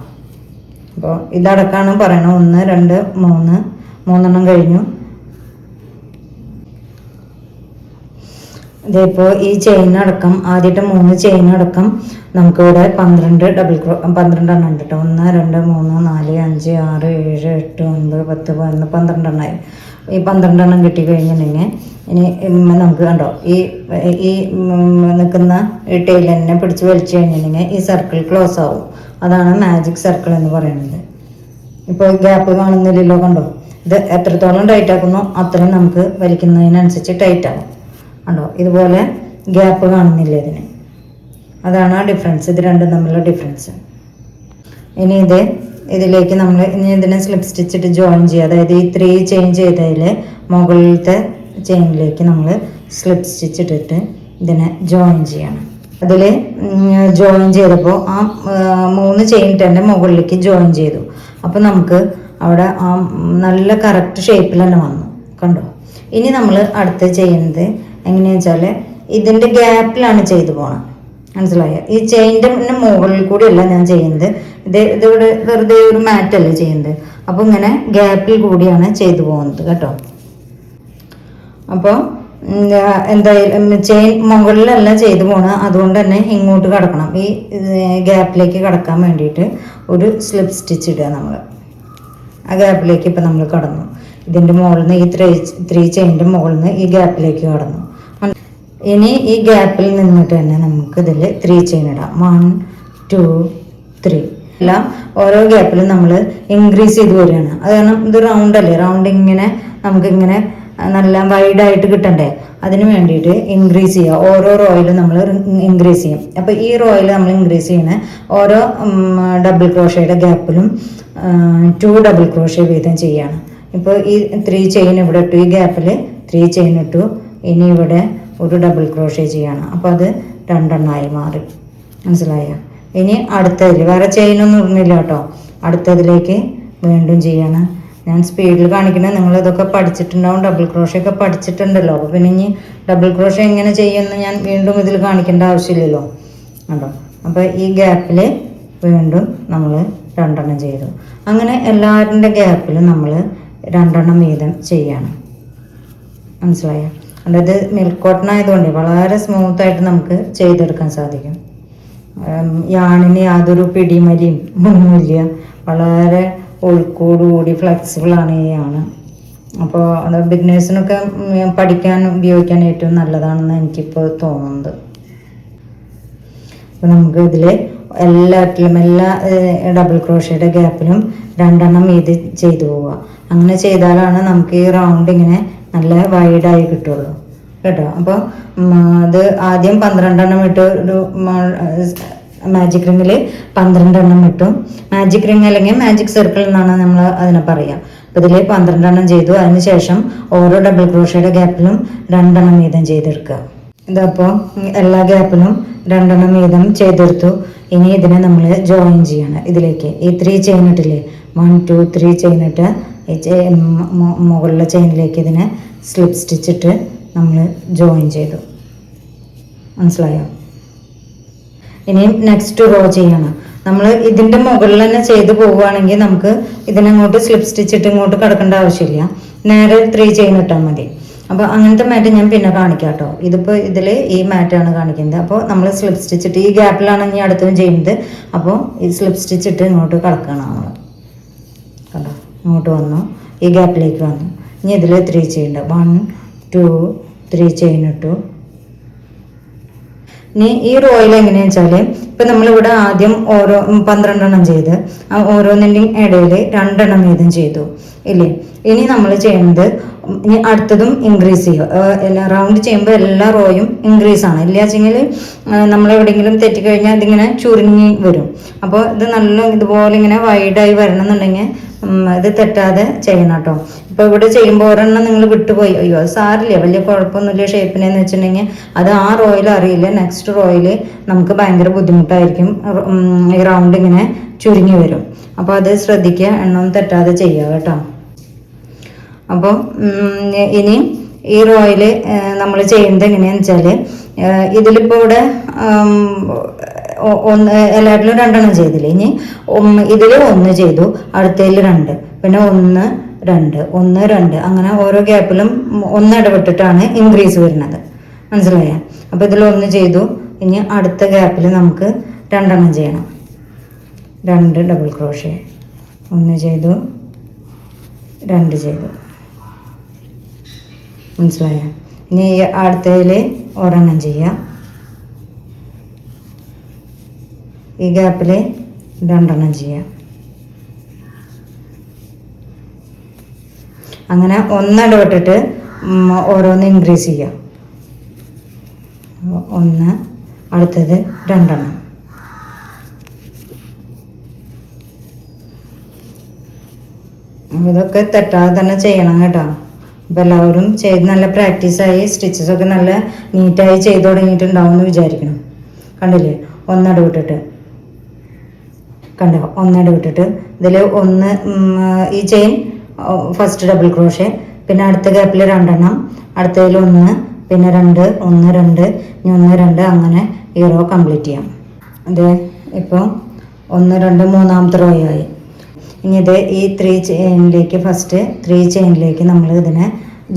അപ്പോൾ ഇതടക്കാണ് പറയണത്. ഒന്ന് രണ്ട് മൂന്ന്. മൂന്നെണ്ണം കഴിഞ്ഞു. ഇതിപ്പോൾ ഈ ചെയിൻ അടക്കം ആദ്യത്തെ മൂന്ന് ചെയിൻ അടക്കം നമുക്കിവിടെ പന്ത്രണ്ട് ഡബിൾ ക്രോ പന്ത്രണ്ടെണ്ണം ഉണ്ട് കേട്ടോ ഒന്ന് രണ്ട് മൂന്ന് നാല് അഞ്ച് ആറ് ഏഴ് എട്ട് ഒൻപത് പത്ത് പതിനൊന്ന് പന്ത്രണ്ടെണ്ണമായി ഈ പന്ത്രണ്ടെണ്ണം കിട്ടിക്കഴിഞ്ഞിട്ടുണ്ടെങ്കിൽ ഇനി ഉം നമുക്ക് കണ്ടോ ഈ ഈ നിൽക്കുന്ന ഈ ടൈലിനെ പിടിച്ച് വലിച്ചു കഴിഞ്ഞിട്ടുണ്ടെങ്കിൽ ഈ സർക്കിൾ ക്ലോസ് ആവും. അതാണ് മാജിക് സർക്കിൾ എന്ന് പറയുന്നത്. ഇപ്പോൾ ഗ്യാപ്പ് കാണുന്നില്ലല്ലോ കണ്ടോ? ഇത് എത്രത്തോളം ടൈറ്റ് ആക്കുന്നോ അത്രയും നമുക്ക് വലിക്കുന്നതിനനുസരിച്ച് ടൈറ്റ് ആവും. കണ്ടോ? ഇതുപോലെ ഗ്യാപ്പ് കാണുന്നില്ല ഇതിന്. അതാണ് ആ ഡിഫറൻസ് ഇത് രണ്ടും തമ്മിലുള്ള ഡിഫറൻസ് ഇനി ഇത് ഇതിലേക്ക് നമ്മൾ ഇനി ഇതിനെ സ്ലിപ്പ് സ്റ്റിച്ചിട്ട് ജോയിൻ ചെയ്യുക. അതായത് ഈ ത്രീ ചെയിൻ ചെയ്തതിൽ മുകളിലത്തെ ചെയിനിലേക്ക് നമ്മൾ സ്ലിപ്പ് സ്റ്റിച്ച് ഇട്ടിട്ട് ഇതിനെ ജോയിൻ ചെയ്യണം. അതിൽ ജോയിൻ ചെയ്തപ്പോൾ ആ, മൂന്ന് ചെയിൻ തന്നെ മുകളിലേക്ക് ജോയിൻ ചെയ്തു. അപ്പോൾ നമുക്ക് അവിടെ ആ നല്ല കറക്റ്റ് ഷേപ്പിൽ തന്നെ വന്നു. കണ്ടോ? ഇനി നമ്മൾ അടുത്ത് ചെയ്യുന്നത് എങ്ങനെയാണെന്ന് വെച്ചാൽ ഇതിന്റെ ഗ്യാപ്പിലാണ് ചെയ്തു പോകണം മനസ്സിലായോ? ഈ ചെയിന്റെ മുകളിൽ കൂടിയല്ല ഞാൻ ചെയ്യുന്നത്. ഇത് ഇതിവിടെ വെറുതെ ഒരു മാറ്റല്ലേ ചെയ്യുന്നത്. അപ്പോൾ ഇങ്ങനെ ഗ്യാപ്പിൽ കൂടിയാണ് ചെയ്തു പോകുന്നത് കേട്ടോ. അപ്പോൾ എന്തായാലും ചെയിൻ മുകളിലല്ല ചെയ്തു പോണത് അതുകൊണ്ട് തന്നെ ഇങ്ങോട്ട് കടക്കണം. ഈ ഗ്യാപ്പിലേക്ക് കടക്കാൻ വേണ്ടിയിട്ട് ഒരു സ്ലിപ്പ് സ്റ്റിച്ച് ഇടുക നമ്മൾ ആ ഗ്യാപ്പിലേക്ക് ഇപ്പം നമ്മൾ കടന്നു. ഇതിന്റെ മുകളിൽ നിന്ന് ഈ ത്രീ ത്രീ ചെയിന്റെ മുകളിൽ നിന്ന് ഈ ഗ്യാപ്പിലേക്ക് കടന്നു. ഇനി ഈ ഗ്യാപ്പിൽ നിന്നിട്ട് തന്നെ നമുക്ക് ഇതിൽ ത്രീ ചെയിൻ ഇടാം. വൺ ടു ത്രീ എല്ലാം ഓരോ ഗ്യാപ്പിലും നമ്മൾ ഇൻക്രീസ് ചെയ്ത് വരികയാണ്. അത് കാരണം ഇത് റൗണ്ട് അല്ലേ? റൗണ്ട് ഇങ്ങനെ നമുക്കിങ്ങനെ നല്ല വൈഡായിട്ട് കിട്ടണ്ടേ? അതിന് വേണ്ടിയിട്ട് ഇൻക്രീസ് ചെയ്യുക. ഓരോ റോയിലും നമ്മൾ ഇൻക്രീസ് ചെയ്യും. അപ്പോൾ ഈ റോയിൽ നമ്മൾ ഇൻക്രീസ് ചെയ്യുന്ന ഓരോ ഡബിൾ ക്രോഷയുടെ ഗ്യാപ്പിലും ടു ഡബിൾ ക്രോഷേ വീതം ചെയ്യുകയാണ് ഇപ്പോൾ ഈ ത്രീ ചെയിൻ ഇവിടെ ഇട്ടു. ഈ ഗ്യാപ്പിൽ ത്രീ ചെയിൻ ഇട്ടു. ഇനി ഇവിടെ ഒരു ഡബിൾ ക്രോഷേ ചെയ്യണം. അപ്പോൾ അത് രണ്ടെണ്ണമായി മാറി. മനസ്സിലായോ? ഇനി അടുത്തതിൽ വേറെ ചെയിനൊന്നും ഇടുന്നില്ല കേട്ടോ. അടുത്തതിലേക്ക് വീണ്ടും ചെയ്യണം. ഞാൻ സ്പീഡിൽ കാണിക്കുന്നത്. നിങ്ങൾ ഇതൊക്കെ പഠിച്ചിട്ടുണ്ടാവും. ഡബിൾ ക്രോഷ ഒക്കെ പഠിച്ചിട്ടുണ്ടല്ലോ. അപ്പോൾ പിന്നെ ഇനി ഡബിൾ ക്രോഷ എങ്ങനെ ചെയ്യുമെന്ന് ഞാൻ വീണ്ടും ഇതിൽ കാണിക്കേണ്ട ആവശ്യമില്ലല്ലോ. കണ്ടോ? അപ്പോൾ ഈ ഗ്യാപ്പിൽ വീണ്ടും നമ്മൾ രണ്ടെണ്ണം ചെയ്തു. അങ്ങനെ എല്ലാവരുടെ ഗ്യാപ്പിലും നമ്മൾ രണ്ടെണ്ണം വീതം ചെയ്യണം. മനസ്സിലായോ? അതായത് മിൽക്ക് കോട്ടൺ ആയതുകൊണ്ട് വളരെ സ്മൂത്ത് ആയിട്ട് നമുക്ക് ചെയ്തെടുക്കാൻ സാധിക്കും. യാണിന് യാതൊരു പിടിമലിയും ഒന്നുമില്ല. വളരെ ഒഴുക്കോടുകൂടി ഫ്ലെക്സിബിൾ ആണ് ഈ യാണ്. അപ്പോൾ അത് ബിഗ്നേഴ്സിനൊക്കെ പഠിക്കാൻ ഉപയോഗിക്കാൻ ഏറ്റവും നല്ലതാണെന്ന് എനിക്കിപ്പോൾ തോന്നുന്നത്. അപ്പോൾ നമുക്ക് ഇതിൽ എല്ലാറ്റിലും എല്ലാ ഡബിൾ ക്രോഷയുടെ ഗ്യാപ്പിലും രണ്ടെണ്ണം ഇത് ചെയ്തു പോവുക അങ്ങനെ ചെയ്താലാണ് നമുക്ക് ഈ റൗണ്ട് ഇങ്ങനെ നല്ല വൈഡായി കിട്ടുള്ളൂ. കേട്ടോ? അപ്പോൾ അത് ആദ്യം പന്ത്രണ്ടെണ്ണം ഇട്ട് ഒരു മാജിക് റിങ്ങിൽ പന്ത്രണ്ടെണ്ണം ഇട്ടു. മാജിക് റിങ് അല്ലെങ്കിൽ മാജിക് സർക്കിൾ എന്നാണ് നമ്മൾ അതിനെ പറയുക അപ്പോൾ ഇതിൽ പന്ത്രണ്ടെണ്ണം ചെയ്തു. അതിനുശേഷം ഓരോ ഡബിൾ ക്രോഷയുടെ ഗ്യാപ്പിലും രണ്ടെണ്ണം വീതം ചെയ്തെടുക്കുക. ഇതപ്പോൾ എല്ലാ ഗ്യാപ്പിലും രണ്ടെണ്ണം വീതം ചെയ്തെടുത്തു. ഇനി ഇതിനെ നമ്മൾ ജോയിൻ ചെയ്യണം ഇതിലേക്ക്. ഈ three chain one two three chain ഇട്ട് ഈ മുകളിലെ ചെയിനിലേക്ക് ഇതിനെ സ്ലിപ്പ് സ്റ്റിച്ചിട്ട് നമ്മൾ ജോയിൻ ചെയ്തു. മനസ്സിലായോ? ഇനി നെക്സ്റ്റ് റോ ചെയ്യണം. നമ്മൾ ഇതിന്റെ മുകളിൽ തന്നെ ചെയ്ത് പോവുകയാണെങ്കിൽ നമുക്ക് ഇതിനങ്ങോട്ട് സ്ലിപ്പ് സ്റ്റിച്ചിട്ട് ഇങ്ങോട്ട് കിടക്കേണ്ട ആവശ്യമില്ല. നേരെ ത്രീ ചെയിൻ ഇട്ടാൽ മതി. അപ്പോൾ അങ്ങനത്തെ മാറ്റ് ഞാൻ പിന്നെ കാണിക്കാം കേട്ടോ ഇതിപ്പോൾ ഇതിൽ ഈ മാറ്റാണ് കാണിക്കുന്നത്. അപ്പോൾ നമ്മൾ സ്ലിപ്പ് സ്റ്റിച്ച് ഇട്ട് ഈ ഗ്യാപ്പിലാണ് ഇനി അടുത്തും ചെയ്യുന്നത്. അപ്പോൾ ഈ സ്ലിപ്പ് സ്റ്റിച്ച് ഇട്ട് ഇങ്ങോട്ട് കളക്കണം നമ്മൾ കണ്ടോ? ഇങ്ങോട്ട് വന്നു. ഈ ഗ്യാപ്പിലേക്ക് വന്നു. ഇനി ഇതിൽ ത്രീ ചെയ്യുന്നുണ്ട് വൺ ടു ത്രീ ചെയിൻ ഇട്ടു. ഇനി ഈ റോയിൽ എങ്ങനെയാണെന്ന് വെച്ചാൽ ഇപ്പം നമ്മളിവിടെ ആദ്യം ഓരോ പന്ത്രണ്ടെണ്ണം ചെയ്ത് ഓരോന്നിന്റെയും ഇടയിൽ രണ്ടെണ്ണം വീതം ചെയ്തു. ഇല്ലേ? ഇനി നമ്മൾ ചെയ്യുന്നത് അടുത്തതും ഇൻക്രീസ് ചെയ്യുക. റൗണ്ട് ചെയ്യുമ്പോൾ എല്ലാ റോയും ഇൻക്രീസ് ആണ്. ഇല്ല വെച്ചെങ്കിൽ നമ്മൾ എവിടെയെങ്കിലും തെറ്റിക്കഴിഞ്ഞാൽ ഇതിങ്ങനെ ചുരുങ്ങി വരും. അപ്പോൾ ഇത് നല്ല ഇതുപോലെ ഇങ്ങനെ വൈഡായി വരണം എന്നുണ്ടെങ്കിൽ ഇത് തെറ്റാതെ ചെയ്യണം കേട്ടോ. ഇപ്പോൾ ഇവിടെ ചെയ്യുമ്പോൾ ഒരെണ്ണം നിങ്ങൾ വിട്ടുപോയി. അയ്യോ അത് സാറില്ല വലിയ കുഴപ്പമൊന്നുമില്ല ഷേപ്പിനെന്ന് വെച്ചിട്ടുണ്ടെങ്കിൽ. അത് ആ റോയിൽ അറിയില്ല. നെക്സ്റ്റ് റോയിൽ നമുക്ക് ഭയങ്കര ബുദ്ധിമുട്ടായിരിക്കും. ഈ റൗണ്ട് ഇങ്ങനെ ചുരുങ്ങി വരും. അപ്പോൾ അത് ശ്രദ്ധിക്കുക. എണ്ണം തെറ്റാതെ ചെയ്യുക കേട്ടോ. അപ്പോൾ ഇനി ഈ റോയിൽ നമ്മൾ ചെയ്യുന്നത് എങ്ങനെയാണെന്ന് വെച്ചാൽ ഇതിലിപ്പോൾ ഇവിടെ ഒന്ന് എല്ലാറ്റിലും രണ്ടെണ്ണം ചെയ്തില്ല? ഇനി ഇതിൽ ഒന്ന് ചെയ്തു അടുത്തതിൽ രണ്ട് പിന്നെ ഒന്ന് രണ്ട് ഒന്ന് രണ്ട് അങ്ങനെ ഓരോ ഗ്യാപ്പിലും ഒന്ന് ഇടപെട്ടിട്ടാണ് ഇൻക്രീസ് വരുന്നത്. മനസ്സിലായ? അപ്പോൾ ഇതിൽ ഒന്ന് ചെയ്തു ഇനി അടുത്ത ഗ്യാപ്പിൽ നമുക്ക് രണ്ടെണ്ണം ചെയ്യണം. രണ്ട് ഡബിൾ ക്രോഷേ ഒന്ന് ചെയ്തു രണ്ട് ചെയ്തു. മനസ്സിലായോ? ഇനി അടുത്തതിൽ ഒരെണ്ണം ചെയ്യാം. ഈ ഗ്യാപ്പിൽ രണ്ടെണ്ണം ചെയ്യാം. അങ്ങനെ ഒന്നിടവിട്ടിട്ട് ഓരോന്ന് ഇൻക്രീസ് ചെയ്യാം. ഒന്ന് അടുത്തത് രണ്ടെണ്ണം. ഇതൊക്കെ തെറ്റാതെ തന്നെ ചെയ്യണം കേട്ടോ. അപ്പോൾ എല്ലാവരും ചെയ്ത് നല്ല പ്രാക്ടീസായി സ്റ്റിച്ചസ് ഒക്കെ നല്ല നീറ്റായി ചെയ്തു തുടങ്ങിയിട്ടുണ്ടാവും എന്ന് വിചാരിക്കണം. കണ്ടില്ലേ? ഒന്നട വിട്ടിട്ട് കണ്ടോ? ഒന്നട വിട്ടിട്ട് ഇതിൽ ഒന്ന് ഈ ചെയിൻ ഫസ്റ്റ് ഡബിൾ ക്രോഷേ പിന്നെ അടുത്ത ഗ്യാപ്പിൽ രണ്ടെണ്ണം. അടുത്തതിൽ ഒന്ന് പിന്നെ രണ്ട് ഒന്ന് രണ്ട് ഇനി ഒന്ന് രണ്ട് അങ്ങനെ ഈ റോ കംപ്ലീറ്റ് ചെയ്യാം. അതെ ഇപ്പോൾ ഒന്ന് രണ്ട് മൂന്നാമത്തെ റോയായി ഇനി ഇത് ഈ ത്രീ ചെയിനിലേക്ക് ഫസ്റ്റ് ത്രീ ചെയിനിലേക്ക് നമ്മൾ ഇതിനെ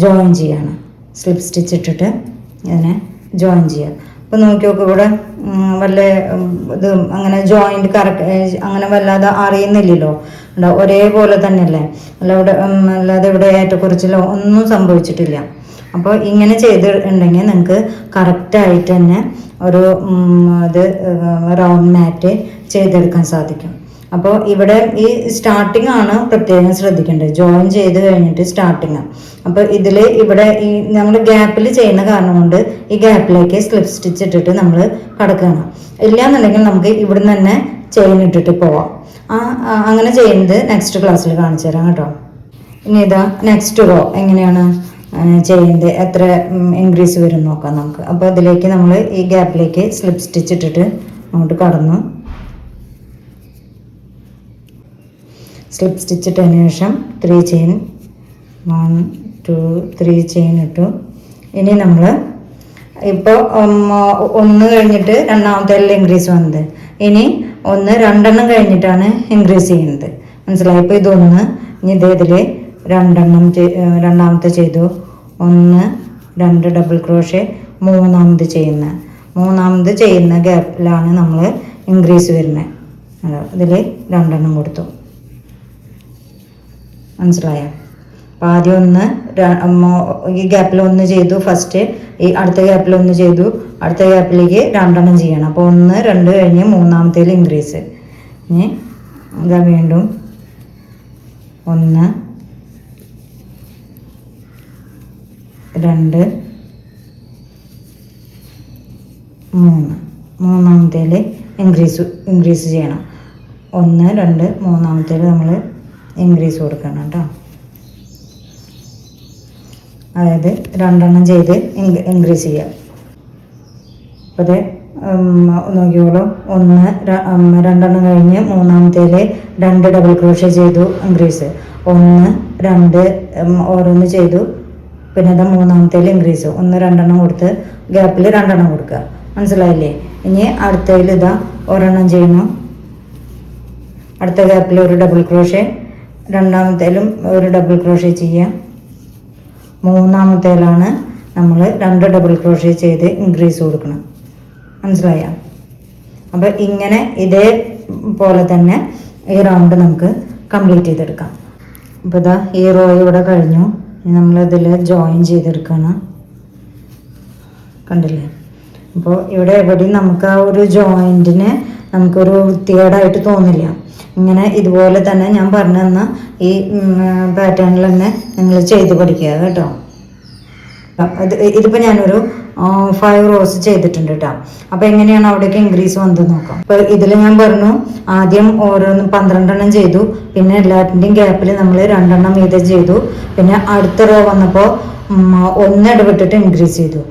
ജോയിൻ ചെയ്യാണ്. സ്ലിപ്പ് സ്റ്റിച്ച് ഇട്ടിട്ട് ഇതിനെ ജോയിൻ ചെയ്യുക അപ്പോൾ നോക്കി നോക്കുക ഇവിടെ വല്ല ഇത് അങ്ങനെ ജോയിന്റ് കറക്റ്റ് അങ്ങനെ വല്ലാതെ അറിയുന്നില്ലല്ലോ. ഒരേപോലെ തന്നെയല്ലേ? അല്ല ഇവിടെ അല്ലാതെ ഇവിടെ ഏറ്റക്കുറച്ചിലോ ഒന്നും സംഭവിച്ചിട്ടില്ല. അപ്പോൾ ഇങ്ങനെ ചെയ്തിട്ടുണ്ടെങ്കിൽ നിങ്ങൾക്ക് കറക്റ്റായിട്ട് തന്നെ ഒരു ഇത് റൗണ്ട് മാറ്റ് ചെയ്തെടുക്കാൻ സാധിക്കും. അപ്പോൾ ഇവിടെ ഈ സ്റ്റാർട്ടിംഗ് ആണ് പ്രത്യേകം ശ്രദ്ധിക്കേണ്ടത്. ജോയിൻ ചെയ്ത് കഴിഞ്ഞിട്ട് സ്റ്റാർട്ടിങ് അപ്പോൾ ഇതിൽ ഇവിടെ ഈ നമ്മൾ ഗ്യാപ്പിൽ ചെയ്യുന്ന കാരണം കൊണ്ട് ഈ ഗ്യാപ്പിലേക്ക് സ്ലിപ്പ് സ്റ്റിച്ച് ഇട്ടിട്ട് നമ്മൾ കടക്കുകയാണ് ഇല്ലാന്നുണ്ടെങ്കിൽ നമുക്ക് ഇവിടുന്ന് തന്നെ ചെയിൻ ഇട്ടിട്ട് പോവാം. ആ അങ്ങനെ ചെയ്യുന്നത് നെക്സ്റ്റ് ക്ലാസ്സിൽ കാണിച്ചു തരാം കേട്ടോ. ഇനി ഇതാ നെക്സ്റ്റ് റോ എങ്ങനെയാണ് ചെയ്യുന്നത്? എത്ര ഇൻക്രീസ് വരും നോക്കാം നമുക്ക്. അപ്പോൾ അതിലേക്ക് നമ്മൾ ഈ ഗ്യാപ്പിലേക്ക് സ്ലിപ്പ് സ്റ്റിച്ച് ഇട്ടിട്ട് അങ്ങോട്ട് കടന്നു. സ്ലിപ്പ് സ്റ്റിച്ച് ഇട്ടതിന് ശേഷം three chain one two three chain ഇട്ടു. ഇനി നമ്മൾ ഇപ്പോൾ ഒന്ന് കഴിഞ്ഞിട്ട് രണ്ടാമത്തെ ഇൻക്രീസ് വന്നത്. ഇനി ഒന്ന് രണ്ടെണ്ണം കഴിഞ്ഞിട്ടാണ് ഇൻക്രീസ് ചെയ്യുന്നത്. മനസ്സിലായി? ഇപ്പോൾ ഇതൊന്ന് ഇനി ഇതേ ഇതിൽ രണ്ടെണ്ണം രണ്ടാമത്തെ ചെയ്തു. ഒന്ന് രണ്ട് ഡബിൾ ക്രോഷേ മൂന്നാമത് ചെയ്യുന്ന. മൂന്നാമത് ചെയ്യുന്ന ഗ്യാപ്പിലാണ് നമ്മൾ ഇൻക്രീസ് വരുന്നത്. ഇതിൽ രണ്ടെണ്ണം കൊടുത്തു. മനസ്സിലായോ? അപ്പോൾ ആദ്യം ഒന്ന് ഈ ഗ്യാപ്പിൽ ഒന്ന് ചെയ്തു ഫസ്റ്റ് ഈ അടുത്ത ഗ്യാപ്പിൽ ഒന്ന് ചെയ്തു. അടുത്ത ഗ്യാപ്പിലേക്ക് രണ്ടെണ്ണം ചെയ്യണം. അപ്പോൾ ഒന്ന് രണ്ട് കഴിഞ്ഞ് മൂന്നാമത്തേൽ ഇൻക്രീസ് ഇനി ഇതാ വീണ്ടും? ഒന്ന് രണ്ട് മൂന്ന്. മൂന്നാമത്തേൽ ഇൻക്രീസ് ഇൻക്രീസ് ചെയ്യണം. ഒന്ന് രണ്ട് മൂന്നാമത്തേൽ നമ്മൾ ഇൻക്രീസ് കൊടുക്കണം കേട്ടോ. അതായത് രണ്ടെണ്ണം ചെയ്ത് ഇൻക്രീസ് ചെയ്യുക അപ്പോൾ അത് നോക്കിയോളൂ ഒന്ന് രണ്ടെണ്ണം കഴിഞ്ഞ് മൂന്നാമത്തേൽ രണ്ട് ഡബിൾ ക്രോഷ്യ ചെയ്തു ഇൻക്രീസ്. ഒന്ന് രണ്ട് ഓരോന്ന് ചെയ്തു. പിന്നെ അത് മൂന്നാമത്തേൽ ഇൻക്രീസ്. ഒന്ന് രണ്ടെണ്ണം കൊടുത്ത് ഗ്യാപ്പിൽ രണ്ടെണ്ണം കൊടുക്കുക. മനസ്സിലായില്ലേ? ഇനി അടുത്തതിൽ ഇതാ ഒരെണ്ണം ചെയ്യുന്നു. അടുത്ത ഗ്യാപ്പിൽ ഒരു ഡബിൾ ക്രോഷ്യ രണ്ടാമത്തേലും ഒരു ഡബിൾ ക്രോഷ്യ ചെയ്യാം. മൂന്നാമത്തേലാണ് നമ്മൾ രണ്ട് ഡബിൾ ക്രോഷ്യ ചെയ്ത് ഇൻക്രീസ് കൊടുക്കണം. മനസ്സിലായ? അപ്പോൾ ഇങ്ങനെ ഇതേ പോലെ തന്നെ ഈ റൗണ്ട് നമുക്ക് കംപ്ലീറ്റ് ചെയ്തെടുക്കാം. അപ്പോൾ ഇതാ ഈ റോ ഇവിടെ കഴിഞ്ഞു. നമ്മളിതിൽ ജോയിൻ ചെയ്തെടുക്കണം. കണ്ടില്ലേ? അപ്പോൾ ഇവിടെ എവിടെയും നമുക്ക് ആ ഒരു ജോയിന്റിന് നമുക്കൊരു വൃത്തികേടായിട്ട് തോന്നില്ല. ഇങ്ങനെ ഇതുപോലെ തന്നെ ഞാൻ പറഞ്ഞു തന്ന ഈ പാറ്റേണിൽ തന്നെ നിങ്ങൾ ചെയ്ത് പഠിക്കുക കേട്ടോ. ഇത് ഇതിപ്പോൾ ഞാനൊരു ഫൈവ് റോസ് ചെയ്തിട്ടുണ്ട് കേട്ടോ. അപ്പോൾ എങ്ങനെയാണ് അവിടേക്ക് ഇൻക്രീസ് വന്നത് നോക്കാം. അപ്പോൾ ഇതിൽ ഞാൻ പറഞ്ഞു ആദ്യം ഓരോന്നും പന്ത്രണ്ടെണ്ണം ചെയ്തു പിന്നെ എല്ലാത്തിന്റെയും ഗ്യാപ്പിൽ നമ്മൾ രണ്ടെണ്ണം വീതം ചെയ്തു പിന്നെ അടുത്ത റോ വന്നപ്പോൾ ഒന്ന് ഇൻക്രീസ് ചെയ്തു.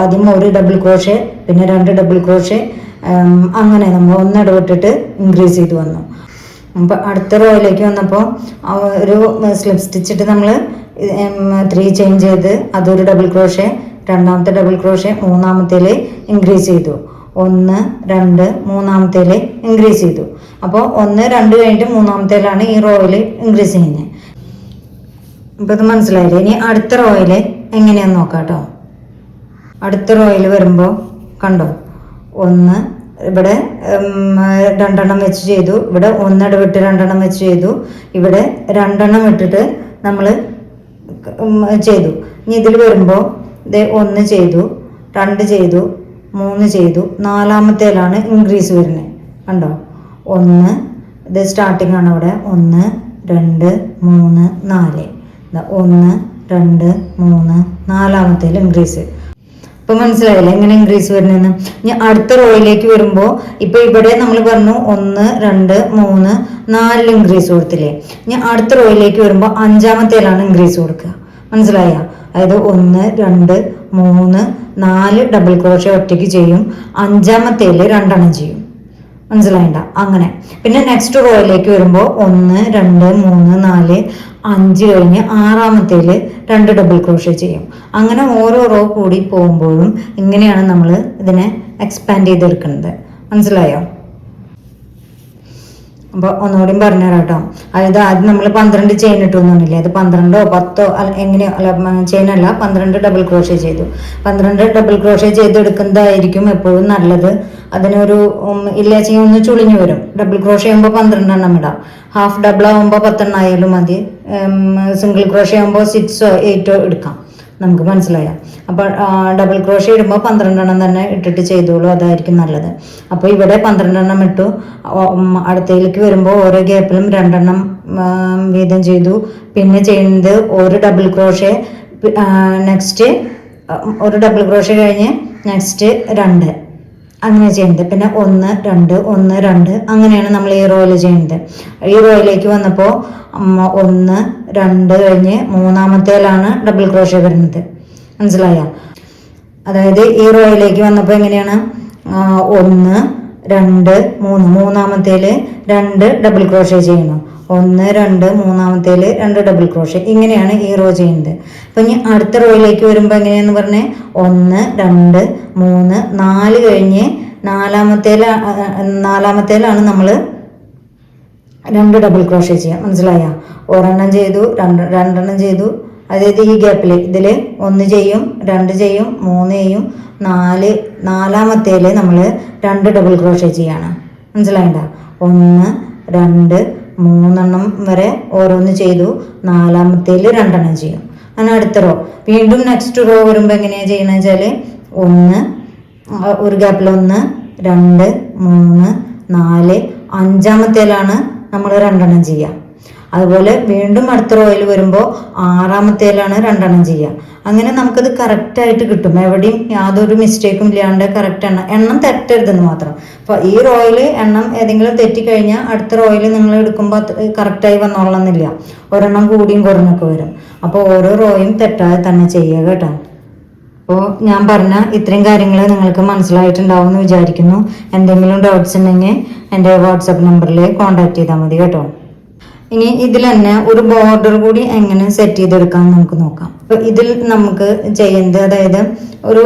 ആദ്യം ഒരു ഡബിൾ ക്രോഷേ പിന്നെ രണ്ട് ഡബിൾ ക്രോഷേ അങ്ങനെ നമ്മൾ ഒന്ന് ഇൻക്രീസ് ചെയ്തു വന്നു. അടുത്ത റോയിലേക്ക് വന്നപ്പോൾ ഒരു സ്ലിപ്പ് സ്റ്റിച്ചിട്ട് നമ്മൾ ത്രീ ചെയിൻ ചെയ്ത് അതൊരു ഡബിൾ ക്രോഷേ രണ്ടാമത്തെ ഡബിൾ ക്രോഷേ മൂന്നാമത്തേൽ ഇൻക്രീസ് ചെയ്തു. ഒന്ന് രണ്ട് മൂന്നാമത്തേൽ ഇൻക്രീസ് ചെയ്തു. അപ്പോൾ ഒന്ന് രണ്ട് കഴിഞ്ഞിട്ട് മൂന്നാമത്തേലാണ് ഈ റോയിൽ ഇൻക്രീസ് ചെയ്യുന്നത് അപ്പോൾ ഇത് മനസ്സിലായില്ലേ? ഇനി അടുത്ത റോയിൽ എങ്ങനെയാന്ന് നോക്കാം കേട്ടോ അടുത്ത റോയിൽ വരുമ്പോൾ കണ്ടോ? ഒന്ന് ഇവിടെ രണ്ടെണ്ണം വെച്ച് ചെയ്തു. ഇവിടെ ഒന്നിടവിട്ട് രണ്ടെണ്ണം വെച്ച് ചെയ്തു. ഇവിടെ രണ്ടെണ്ണം ഇട്ടിട്ട് നമ്മൾ ചെയ്തു. ഇനി ഇതിൽ വരുമ്പോൾ ഇത് ഒന്ന് ചെയ്തു രണ്ട് ചെയ്തു മൂന്ന് ചെയ്തു. നാലാമത്തേലാണ് ഇൻക്രീസ് വരുന്നത് കണ്ടോ? ഒന്ന് ഇത് സ്റ്റാർട്ടിംഗ് ആണ് അവിടെ. ഒന്ന് രണ്ട് മൂന്ന് നാല്. ഒന്ന് രണ്ട് മൂന്ന് നാലാമത്തേൽ ഇൻക്രീസ് ഇപ്പൊ മനസ്സിലായില്ലേ? എങ്ങനെ ഇൻക്രീസ് വരുന്നതെന്ന് ഇനി അടുത്ത റോയിലേക്ക് വരുമ്പോ ഇപ്പൊ ഇവിടെ നമ്മൾ പറഞ്ഞു ഒന്ന് രണ്ട് മൂന്ന് നാലിൽ ഇൻക്രീസ് കൊടുത്തില്ലേ? ഇനി അടുത്ത റോയിലേക്ക് വരുമ്പോൾ അഞ്ചാമത്തേലാണ് ഇൻക്രീസ് കൊടുക്കുക. മനസ്സിലായ? അതായത് ഒന്ന് രണ്ട് മൂന്ന് നാല് ഡബിൾ ക്രോഷ ഒറ്റയ്ക്ക് ചെയ്യും. അഞ്ചാമത്തേൽ രണ്ടെണ്ണം ചെയ്യും. മനസ്സിലായിണ്ട? അങ്ങനെ. പിന്നെ നെക്സ്റ്റ് റോയിലേക്ക് വരുമ്പോൾ ഒന്ന് രണ്ട് മൂന്ന് നാല് അഞ്ച് കഴിഞ്ഞ് ആറാമത്തേൽ രണ്ട് ഡബിൾ ക്രോഷ്യ ചെയ്യും. അങ്ങനെ ഓരോ റോ കൂടി പോകുമ്പോഴും ഇങ്ങനെയാണ് നമ്മൾ ഇതിനെ എക്സ്പാൻഡ് ചെയ്തെടുക്കുന്നത്. മനസ്സിലായോ? അപ്പോൾ ഒന്നുകൂടിയും പറഞ്ഞുതരാം കേട്ടോ അതായത് ആദ്യം നമ്മൾ പന്ത്രണ്ട് ചെയിൻ ഇട്ടു എന്നില്ലേ അത് പന്ത്രണ്ടോ പത്തോ എങ്ങനെയോ അല്ല ചെയിൻ അല്ല പന്ത്രണ്ട് ഡബിൾ ക്രോഷ്യ ചെയ്തു. പന്ത്രണ്ട് ഡബിൾ ക്രോഷ്യ ചെയ്തെടുക്കുന്നതായിരിക്കും എപ്പോഴും നല്ലത്. അതിനൊരു ഉം, ഇല്ലാച്ചെങ്കിൽ ഒന്ന് ചുളിഞ്ഞു വരും. ഡബിൾ ക്രോഷ ആകുമ്പോൾ പന്ത്രണ്ടെണ്ണം ഇടാം. ഹാഫ് ഡബിൾ ആകുമ്പോൾ പത്തെണ്ണം ആയാലും മതി. സിംഗിൾ ക്രോഷ ആകുമ്പോൾ സിക്സോ എയ്റ്റോ എടുക്കാം. നമുക്ക് മനസ്സിലായോ? അപ്പോൾ ഡബിൾ ക്രോഷ ഇടുമ്പോൾ പന്ത്രണ്ടെണ്ണം തന്നെ ഇട്ടിട്ട് ചെയ്തോളൂ. അതായിരിക്കും നല്ലത്. അപ്പോൾ ഇവിടെ പന്ത്രണ്ടെണ്ണം ഇട്ടു. അടുത്തയിലേക്ക് വരുമ്പോൾ ഓരോ ഗ്യാപ്പിലും രണ്ടെണ്ണം വീതം ചെയ്തു. പിന്നെ ചെയ്യുന്നത് ഒരു ഡബിൾ ക്രോഷ നെക്സ്റ്റ് ഒരു ഡബിൾ ക്രോഷ കഴിഞ്ഞ് നെക്സ്റ്റ് രണ്ട്. അങ്ങനെ ചെയ്യുന്നത് പിന്നെ ഒന്ന് രണ്ട് ഒന്ന് രണ്ട് അങ്ങനെയാണ് നമ്മൾ ഈ റോയിൽ ചെയ്യുന്നത് ഈ റോയിലേക്ക് വന്നപ്പോൾ ഒന്ന് രണ്ട് കഴിഞ്ഞ് മൂന്നാമത്തേലാണ് ഡബിൾ ക്രോഷ വരുന്നത്. മനസ്സിലായോ? അതായത് ഈ റോയിലേക്ക് വന്നപ്പോൾ എങ്ങനെയാണ്? ഒന്ന് രണ്ട് മൂന്ന്. മൂന്നാമത്തേൽ രണ്ട് ഡബിൾ ക്രോഷ ചെയ്യണം. ഒന്ന് രണ്ട് മൂന്നാമത്തേൽ രണ്ട് ഡബിൾ ക്രോഷ്യ ഇങ്ങനെയാണ് ഈ റോ ചെയ്യുന്നത്. അപ്പൊ ഇനി അടുത്ത റോയിലേക്ക് വരുമ്പോൾ എങ്ങനെയാന്ന് പറഞ്ഞേ? ഒന്ന് രണ്ട് മൂന്ന് നാല് കഴിഞ്ഞ് നാലാമത്തേല നാലാമത്തേലാണ് നമ്മൾ രണ്ട് ഡബിൾ ക്രോഷ്യ ചെയ്യാം. മനസ്സിലായ? ഒരെണ്ണം ചെയ്തു രണ്ട് രണ്ടെണ്ണം ചെയ്തു. അതായത് ഈ ഗ്യാപ്പിൽ ഇതിൽ ഒന്ന് ചെയ്യും രണ്ട് ചെയ്യും മൂന്ന് ചെയ്യും. നാല് നാലാമത്തേൽ നമ്മൾ രണ്ട് ഡബിൾ ക്രോഷ്യ ചെയ്യാണ്. മനസ്സിലായണ്ട ഒന്ന് രണ്ട് മൂന്നെണ്ണം വരെ ഓരോന്ന് ചെയ്തു. നാലാമത്തേൽ രണ്ടെണ്ണം ചെയ്യും. അങ്ങനെ അടുത്ത റോ വീണ്ടും നെക്സ്റ്റ് റോ വരുമ്പോൾ എങ്ങനെയാണ് ചെയ്യണമെന്ന് വെച്ചാൽ ഒന്ന് ഒരു ഗ്യാപ്പിൽ ഒന്ന് രണ്ട് മൂന്ന് നാല് അഞ്ചാമത്തേലാണ് നമ്മൾ രണ്ടെണ്ണം ചെയ്യുക അതുപോലെ വീണ്ടും അടുത്ത റോയിൽ വരുമ്പോൾ ആറാമത്തേലാണ് രണ്ടെണ്ണം ചെയ്യുക. അങ്ങനെ നമുക്കത് കറക്റ്റായിട്ട് കിട്ടും. എവിടെയും യാതൊരു മിസ്റ്റേക്കും ഇല്ലാണ്ട് കറക്റ്റ് എണ്ണം എണ്ണം തെറ്റരുതെന്ന് മാത്രം. അപ്പോൾ ഈ റോയിൽ എണ്ണം ഏതെങ്കിലും തെറ്റിക്കഴിഞ്ഞാൽ അടുത്ത റോയിൽ നിങ്ങൾ എടുക്കുമ്പോൾ കറക്റ്റായി വന്നോളണമെന്നില്ല ഒരെണ്ണം കൂടിയും കുറഞ്ഞൊക്കെ വരും. അപ്പോൾ ഓരോ റോയും തെറ്റാതെ തന്നെ ചെയ്യുക കേട്ടോ. അപ്പോൾ ഞാൻ പറഞ്ഞ ഇത്രയും കാര്യങ്ങൾ നിങ്ങൾക്ക് മനസ്സിലായിട്ടുണ്ടാവും എന്ന് വിചാരിക്കുന്നു. എന്തെങ്കിലും ഡൗട്ട്സ് ഉണ്ടെങ്കിൽ എന്റെ വാട്സപ്പ് നമ്പറിൽ കോൺടാക്ട് ചെയ്താൽ മതി കേട്ടോ. ഇനി ഇതിൽ തന്നെ ഒരു ബോർഡർ കൂടി എങ്ങനെ സെറ്റ് ചെയ്തെടുക്കാം നമുക്ക് നോക്കാം. അപ്പൊ ഇതിൽ നമുക്ക് ചെയ്യുന്നത് അതായത് ഒരു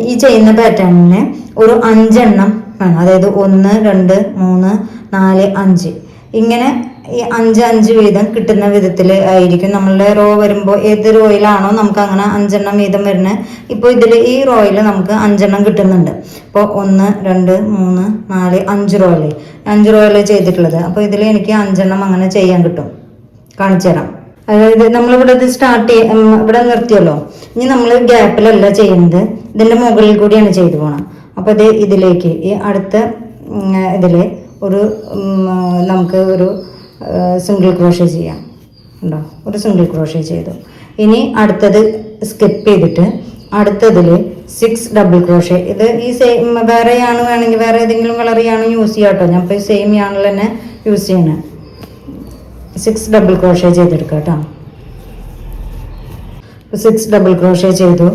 ഈ ചെയ്യുന്ന പാറ്റേണിന് ഒരു അഞ്ചെണ്ണം വേണം. അതായത് ഒന്ന് രണ്ട് മൂന്ന് നാല് അഞ്ച്. ഇങ്ങനെ ഈ അഞ്ച് അഞ്ച് വീതം കിട്ടുന്ന വിധത്തിൽ ആയിരിക്കും. നമ്മളുടെ റോ വരുമ്പോൾ ഏത് റോയിലാണോ നമുക്ക് അങ്ങനെ അഞ്ചെണ്ണം വീതം വരുന്നത്. ഇപ്പോൾ ഇതിൽ ഈ റോയിൽ നമുക്ക് അഞ്ചെണ്ണം കിട്ടുന്നുണ്ട്. ഇപ്പോൾ ഒന്ന് രണ്ട് മൂന്ന് നാല് അഞ്ച് റോയിൽ അഞ്ച് റോയിൽ ചെയ്തിട്ടുള്ളത്. അപ്പോൾ ഇതിൽ എനിക്ക് അഞ്ചെണ്ണം അങ്ങനെ ചെയ്യാൻ കിട്ടും. കാണിച്ചു തരാം. അതായത് നമ്മളിവിടെ ഇത് സ്റ്റാർട്ട് ചെയ്യാം ഇവിടെ നിർത്തിയല്ലോ. ഇനി നമ്മൾ ഗ്യാപ്പിലല്ല ചെയ്യുന്നത്. ഇതിന്റെ മുകളിൽ കൂടിയാണ് ചെയ്തു പോകണം അപ്പോൾ ഇത് ഇതിലേക്ക് ഈ അടുത്ത ഇതിൽ ഒരു നമുക്ക് ഒരു സിംഗിൾ ക്രോഷ്യ ചെയ്യാം. ഉണ്ടോ? ഒരു സിംഗിൾ ക്രോഷ്യ ചെയ്തു. ഇനി അടുത്തത് സ്കിപ്പ് ചെയ്തിട്ട് അടുത്തതിൽ സിക്സ് ഡബിൾ ക്രോഷ്യ ഇത് ഈ സെയിം വേറെ യാണ് വേണമെങ്കിൽ വേറെ ഏതെങ്കിലും കളർ യാണ് യൂസ് ചെയ്യാം കേട്ടോ ഞാൻ ഇപ്പോൾ സെയിം യാണിൽ തന്നെ യൂസ് ചെയ്യണേ. സിക്സ് ഡബിൾ ക്രോഷ്യ ചെയ്തെടുക്കാം കേട്ടോ സിക്സ് ഡബിൾ ക്രോഷ്യ ചെയ്തു.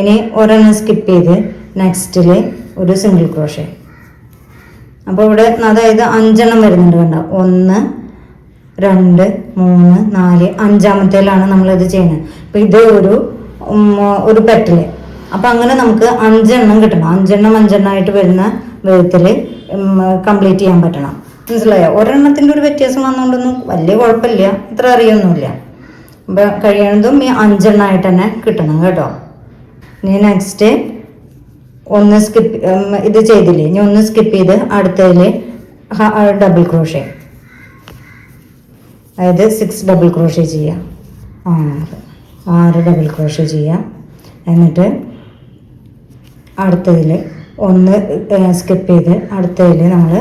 ഇനി ഒരെണ്ണം സ്കിപ്പ് ചെയ്ത് നെക്സ്റ്റിൽ ഒരു സിംഗിൾ ക്രോഷേ അപ്പോൾ ഇവിടെ അതായത് അഞ്ചെണ്ണം വരുന്നുണ്ട് കണ്ട? ഒന്ന് രണ്ട് മൂന്ന് നാല് അഞ്ചാമത്തേലാണ് നമ്മളിത് ചെയ്യുന്നത്. അപ്പോൾ ഇത് ഒരു ഒരു പെറ്റൽ. അപ്പം അങ്ങനെ നമുക്ക് അഞ്ചെണ്ണം കിട്ടണം. അഞ്ചെണ്ണം അഞ്ചെണ്ണമായിട്ട് വരുന്ന വിധത്തിൽ കംപ്ലീറ്റ് ചെയ്യാൻ പറ്റണം. മനസ്സിലായോ? ഒരെണ്ണത്തിന്റെ ഒരു വ്യത്യാസം വന്നുകൊണ്ടൊന്നും വലിയ കുഴപ്പമില്ല. ഇത്ര അറിയൊന്നുമില്ല. അപ്പം കഴിയണതും ഈ അഞ്ചെണ്ണമായിട്ട് തന്നെ കിട്ടണം കേട്ടോ. ഇനി നെക്സ്റ്റ് ഒന്ന് സ്കിപ്പ് ഇത് ചെയ്തില്ലേ? ഇനി ഒന്ന് സ്കിപ്പ് ചെയ്ത് അടുത്തതിൽ ഡബിൾ ക്രോഷേ അതായത് സിക്സ് ഡബിൾ ക്രോഷേ ചെയ്യുക ആറ്. ആറ് ഡബിൾ ക്രോഷേ ചെയ്യാം. എന്നിട്ട് അടുത്തതിൽ ഒന്ന് സ്കിപ്പ് ചെയ്ത് അടുത്തതിൽ നമ്മൾ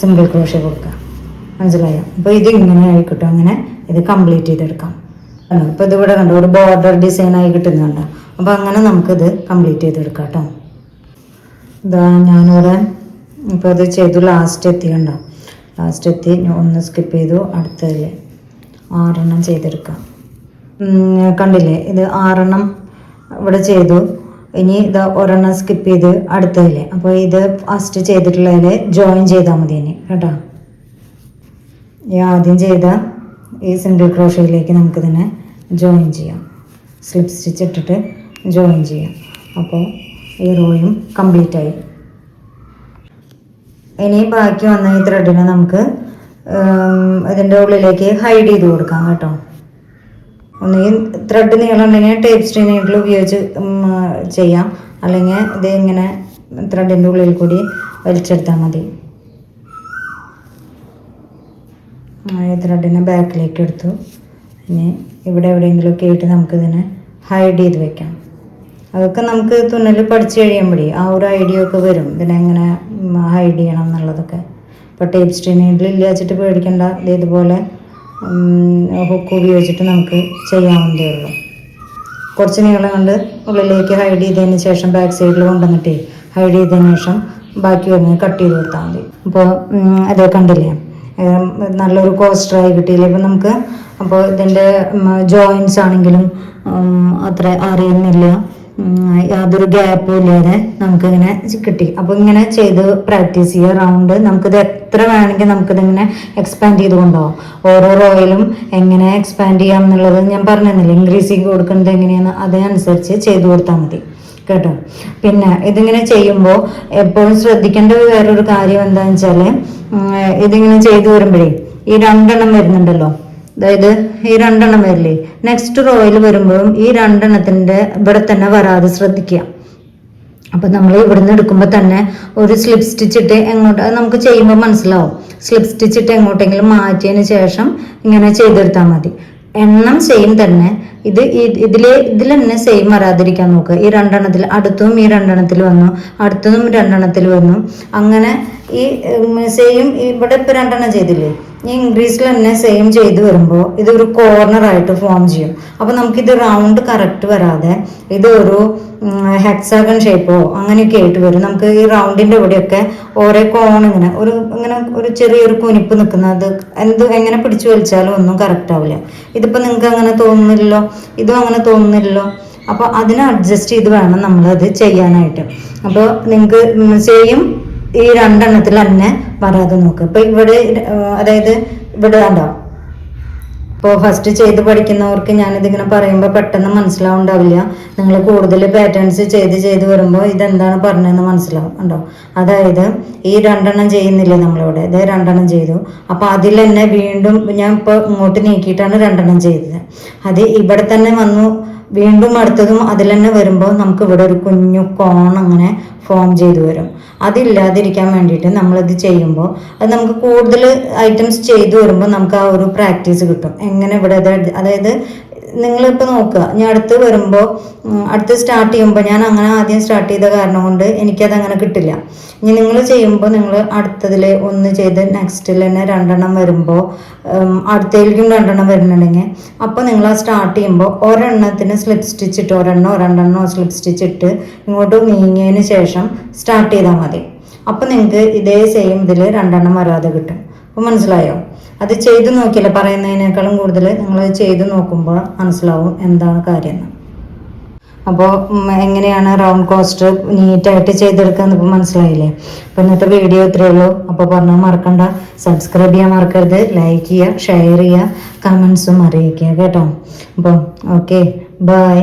സിംഗിൾ ക്രോഷേ കൊടുക്കുക മനസ്സിലായോ? അപ്പോൾ ഇത് ഇങ്ങനെ ആയി കിട്ടും. അങ്ങനെ ഇത് കംപ്ലീറ്റ് ചെയ്തെടുക്കാം. അപ്പോൾ ഇതിവിടെ കണ്ടോ? ഒരു ബോർഡർ ഡിസൈൻ ആയി കിട്ടുന്നുണ്ട്. അപ്പോൾ അങ്ങനെ നമുക്കിത് കംപ്ലീറ്റ് ചെയ്തെടുക്കാം കേട്ടോ. ഇതാ ഞാനിവിടെ ഇപ്പോൾ അത് ചെയ്തു ലാസ്റ്റ് എത്തി കണ്ടോ? ലാസ്റ്റ് എത്തി ഒന്ന് സ്കിപ്പ് ചെയ്തു അടുത്തതിൽ ആറെണ്ണം ചെയ്തെടുക്കാം. കണ്ടില്ലേ? ഇത് ആറെണ്ണം ഇവിടെ ചെയ്തു. ഇനി ഇത് ഒരെണ്ണം സ്കിപ്പ് ചെയ്ത് അടുത്തതിൽ അപ്പോൾ ഇത് ഫസ്റ്റ് ചെയ്തിട്ടുള്ളതിൽ ജോയിൻ ചെയ്താൽ മതി ഇനി കേട്ടോ? ഈ ആദ്യം ചെയ്ത ഈ സിംഗിൾ ക്രോഷയിലേക്ക് നമുക്കിതിനെ ജോയിൻ ചെയ്യാം. സ്ലിപ്പ് സ്റ്റിച്ച് ഇട്ടിട്ട് ജോയിൻ ചെയ്യാം. അപ്പോൾ ഈ റോയും കംപ്ലീറ്റ് ആയി. ഇനി ബാക്കി വന്ന ഈ ത്രെഡിനെ നമുക്ക് ഇതിന്റെ ഉള്ളിലേക്ക് ഹൈഡ് ചെയ്ത് കൊടുക്കാം കേട്ടോ. ഒന്നുകിൽ ത്രെഡ് നീളമുണ്ടെങ്കിൽ ടേപ്പ് സ്ട്രീ നീഡിൽ ഉപയോഗിച്ച് ചെയ്യാം. അല്ലെങ്കിൽ ഇത് ഇങ്ങനെ ത്രെഡിന്റെ ഉള്ളിൽ കൂടി വലിച്ചെടുത്താൽ മതി. ഈ ത്രെഡിനെ ബാക്കിലേക്ക് എടുത്തു. ഇനി ഇവിടെ എവിടെയെങ്കിലുമൊക്കെ ആയിട്ട് നമുക്കിതിനെ ഹൈഡ് ചെയ്ത് വെക്കാം. അതൊക്കെ നമുക്ക് തുന്നൽ പഠിച്ചു കഴിയുമ്പോഴേ ആ ഒരു ഐഡിയ ഒക്കെ വരും. ഇതിനെങ്ങനെ ഹൈഡ് ചെയ്യണം എന്നുള്ളതൊക്കെ. ഇപ്പോൾ ടേപ്പ് സ്ട്രീനിൽ ഇല്ല വെച്ചിട്ട് പേടിക്കേണ്ട. ഇത് ഇതുപോലെ ഹുക്ക് ഉപയോഗിച്ചിട്ട് നമുക്ക് ചെയ്യാവുന്നതേ ഉള്ളൂ. കുറച്ച് നീളം കൊണ്ട് ഉള്ളിലേക്ക് ഹൈഡ് ചെയ്തതിന് ശേഷം ബാക്ക് സൈഡിൽ കൊണ്ടുവന്നിട്ട് ഹൈഡ് ചെയ്തതിന് ശേഷം ബാക്കി വരുന്നത് കട്ട് ചെയ്ത് കൊടുത്താൽ മതി. അപ്പോൾ അതേ കണ്ടില്ലേ? നല്ലൊരു കോസ്റ്ററായി കിട്ടിയില്ലേ? ഇപ്പം നമുക്ക് അപ്പോൾ ഇതിന്റെ ജോയിൻസ് ആണെങ്കിലും അത്ര അറിയുന്നില്ല. യാതൊരു ഗ്യാപ്പും ഇല്ലാതെ നമുക്കിങ്ങനെ കിട്ടി. അപ്പോൾ ഇങ്ങനെ ചെയ്ത് പ്രാക്ടീസ് ചെയ്യുക റൗണ്ട് നമുക്കിത് എത്ര വേണമെങ്കിൽ നമുക്കിതിങ്ങനെ എക്സ്പാൻഡ് ചെയ്ത് കൊണ്ടുപോകാം. ഓരോ റോയിലും എങ്ങനെ എക്സ്പാൻഡ് ചെയ്യാം എന്നുള്ളത് ഞാൻ പറഞ്ഞിരുന്നില്ല? ഇൻക്രീസിങ് കൊടുക്കുന്നത് എങ്ങനെയാണ് അതിനനുസരിച്ച് ചെയ്തു കൊടുത്താൽ മതി. കേട്ടോ? പിന്നെ ഇതിങ്ങനെ ചെയ്യുമ്പോൾ എപ്പോഴും ശ്രദ്ധിക്കേണ്ട വേറൊരു കാര്യം എന്താണെന്ന് വെച്ചാൽ ഇതിങ്ങനെ ചെയ്തു വരുമ്പോഴേ ഈ രണ്ടെണ്ണം വരുന്നുണ്ടല്ലോ. അതായത് ഈ രണ്ടെണ്ണം വരില്ലേ? നെക്സ്റ്റ് റോയിൽ വരുമ്പോഴും ഈ രണ്ടെണ്ണത്തിന്റെ ഇവിടെ തന്നെ വരാതെ ശ്രദ്ധിക്കുക. അപ്പൊ നമ്മൾ ഇവിടുന്ന് എടുക്കുമ്പോൾ തന്നെ ഒരു സ്ലിപ്പ് സ്റ്റിച്ച് ഇട്ട് എങ്ങോട്ട് നമുക്ക് ചെയ്യുമ്പോൾ മനസ്സിലാവും. സ്ലിപ്പ് സ്റ്റിച്ച് ഇട്ട് എങ്ങോട്ടെങ്കിലും മാറ്റിയതിന് ശേഷം ഇങ്ങനെ ചെയ്തെടുത്താൽ മതി. എണ്ണം സെയിം തന്നെ. ഇത് ഇതിൽ ഇതിൽ തന്നെ സെയിം വരാതിരിക്കാൻ നോക്കുക. ഈ രണ്ടെണ്ണത്തിൽ അടുത്തും ഈ രണ്ടെണ്ണത്തിൽ വന്നു. അടുത്തതും രണ്ടെണ്ണത്തിൽ വന്നു. അങ്ങനെ ഈ സെയിം ഇവിടെ ഇപ്പൊ രണ്ടെണ്ണം ചെയ്തില്ലേ? ഈ ഇൻക്രീസിൽ തന്നെ സെയിം ചെയ്ത് വരുമ്പോൾ കോർണർ ആയിട്ട് ഫോം ചെയ്യും. അപ്പൊ ഇത് റൗണ്ട് കറക്റ്റ് വരാതെ ഇത് ഒരു ഹെക്സാഗൺ ഷേപ്പോ അങ്ങനെയൊക്കെ ആയിട്ട് വരും. നമുക്ക് ഈ റൗണ്ടിന്റെ ഇവിടെയൊക്കെ ഓരോ കോൺ ഇങ്ങനെ ഒരു ഇങ്ങനെ ഒരു ചെറിയൊരു കുനിപ്പ് നിൽക്കുന്നത് എന്ത് എങ്ങനെ പിടിച്ചു വലിച്ചാലും ഒന്നും കറക്റ്റ് ആവില്ല. ഇതിപ്പോ നിങ്ങൾക്ക് അങ്ങനെ തോന്നുന്നില്ലല്ലോ? ഇതും അങ്ങനെ തോന്നുന്നില്ലല്ലോ? അപ്പോൾ അതിനെ അഡ്ജസ്റ്റ് ചെയ്ത് വേണം നമ്മളത് ചെയ്യാനായിട്ട്. അപ്പോൾ നിങ്ങൾക്ക് സെയിം ഈ രണ്ടെണ്ണത്തിൽ തന്നെ വരാതെ നോക്കുക ഇപ്പൊ ഇവിടെ അതായത് ഇവിടെ കണ്ടോ? ഇപ്പോൾ ഫസ്റ്റ് ചെയ്ത് പഠിക്കുന്നവർക്ക് ഞാനിതിങ്ങനെ പറയുമ്പോൾ പെട്ടെന്ന് മനസ്സിലാവുണ്ടാവില്ല. നിങ്ങൾ കൂടുതൽ പാറ്റേൺസ് ചെയ്ത് ചെയ്ത് വരുമ്പോൾ ഇതെന്താണ് പറഞ്ഞതെന്ന് മനസ്സിലാവും. ഉണ്ടോ അതായത് ഈ രണ്ടെണ്ണം ചെയ്യുന്നില്ലേ നമ്മളിവിടെ? ഇതേ രണ്ടെണ്ണം ചെയ്തു. അപ്പോൾ അതിൽ തന്നെ വീണ്ടും ഞാൻ ഇപ്പോൾ ഇങ്ങോട്ട് നീക്കിയിട്ടാണ് രണ്ടെണ്ണം ചെയ്തത്. അത് ഇവിടെ തന്നെ വന്നു വീണ്ടും അടുത്തതും അതിൽ തന്നെ വരുമ്പോൾ നമുക്ക് ഇവിടെ ഒരു കുഞ്ഞു കോൺ അങ്ങനെ ഫോം ചെയ്തു വരും അതില്ലാതിരിക്കാൻ വേണ്ടിയിട്ട് നമ്മളത് ചെയ്യുമ്പോൾ അത് നമുക്ക് കൂടുതൽ ഐറ്റംസ് ചെയ്തു വരുമ്പോൾ നമുക്ക് ആ ഒരു പ്രാക്ടീസ് കിട്ടും. എങ്ങനെ ഇവിടെ അതായത് നിങ്ങളിപ്പോൾ നോക്കുക. ഞാൻ അടുത്ത് വരുമ്പോൾ അടുത്ത് സ്റ്റാർട്ട് ചെയ്യുമ്പോൾ ഞാൻ അങ്ങനെ ആദ്യം സ്റ്റാർട്ട് ചെയ്ത കാരണം കൊണ്ട് എനിക്കത് അങ്ങനെ കിട്ടില്ല. ഇനി നിങ്ങൾ ചെയ്യുമ്പോൾ നിങ്ങൾ അടുത്തതിൽ ഒന്ന് ചെയ്ത് നെക്സ്റ്റിൽ തന്നെ രണ്ടെണ്ണം വരുമ്പോൾ അടുത്തേക്കും രണ്ടെണ്ണം വരുന്നുണ്ടെങ്കിൽ അപ്പോൾ നിങ്ങൾ ആ സ്റ്റാർട്ട് ചെയ്യുമ്പോൾ ഒരെണ്ണത്തിന് സ്ലിപ്പ് സ്റ്റിച്ച് ഇട്ട് ഒരെണ്ണോ രണ്ടെണ്ണോ സ്ലിപ്പ് സ്റ്റിച്ച് ഇട്ട് ഇങ്ങോട്ട് നീങ്ങിയതിന് ശേഷം സ്റ്റാർട്ട് ചെയ്താൽ മതി. അപ്പോൾ നിങ്ങൾക്ക് ഇതേ സെയിം ഇതിൽ രണ്ടെണ്ണം വരാതെ കിട്ടും. അപ്പോൾ മനസ്സിലായോ? അത് ചെയ്ത് നോക്കിയില്ല പറയുന്നതിനേക്കാളും കൂടുതൽ നിങ്ങൾ ചെയ്തു നോക്കുമ്പോൾ മനസ്സിലാവും എന്താണ് കാര്യം എന്ന്. അപ്പോൾ എങ്ങനെയാണ് റൗണ്ട് കോസ്റ്റ് നീറ്റായിട്ട് ചെയ്തെടുക്കുക ഇപ്പോൾ മനസ്സിലായില്ലേ? അപ്പോൾ ഇന്നത്തെ വീഡിയോ ഇത്രയേ ഉള്ളൂ. അപ്പോൾ പറഞ്ഞാൽ മറക്കണ്ട. സബ്സ്ക്രൈബ് ചെയ്യാൻ മറക്കരുത്. ലൈക്ക് ചെയ്യുക ഷെയർ ചെയ്യുക കമൻസും അറിയിക്കുക കേട്ടോ. അപ്പോൾ ഓക്കെ ബൈ